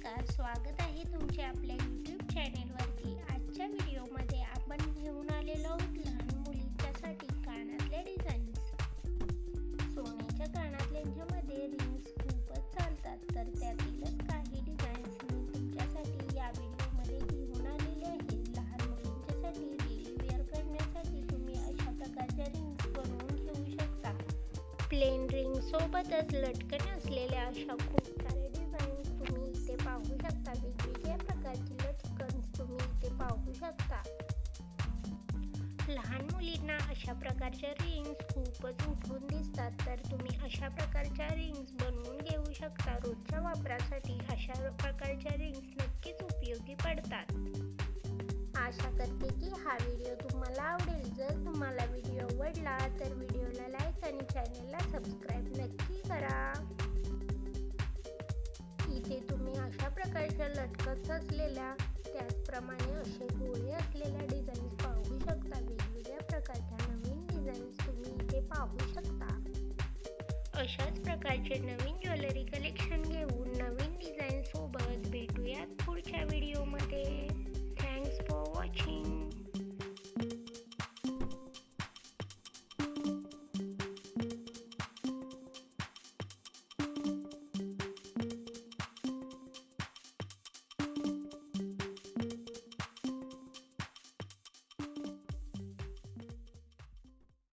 नमस्कार स्वागत आहे तुमचे आपल्या यूट्यूब चॅनेलवरती आजच्या व्हिडिओमध्ये आपण घेऊन आलेलो आहोत लहान मुलींच्यासाठी कानातल्या डिझाईन्स सोन्याच्या कानातल्यांच्यामध्ये रिंग्स खूपच चालतात. तर त्यातीलच काही डिझाईन्स मी तुमच्यासाठी या व्हिडिओमध्ये घेऊन आलेले आहे. लहान मुलींच्यासाठी डेली वेअर करण्यासाठी तुम्ही अशा प्रकारच्या रिंग्स बनवून घेऊ शकता. प्लेन रिंग सोबतच लटकन असलेल्या अशा खूप सारे पाहू शकता. लहान मुलींना अशा प्रकारच्या रिंग्स खूपच उठून दिसतात. तर तुम्ही अशा प्रकारच्या रिंग्स बनवून घेऊ शकता. रोजच्या वापरासाठी अशा प्रकारच्या रिंग्स नक्कीच उपयोगी पडतात. आशा करते की हा व्हिडिओ तुम्हाला आवडेल. जर तुम्हाला व्हिडिओ आवडला तर व्हिडिओला लाईक आणि चॅनलला सबस्क्राईब नक्की करा. इथे तुम्ही अशा प्रकारच्या लटकत असलेल्या त्याचप्रमाणे असे गोळे असलेल्या डिझाईन्स पाहू शकता. वेगवेगळ्या प्रकारच्या नवीन डिझाईन्स तुम्ही इथे पाहू शकता. अशाच प्रकारचे नवीन ज्वेलरी कलेक्शन घेऊन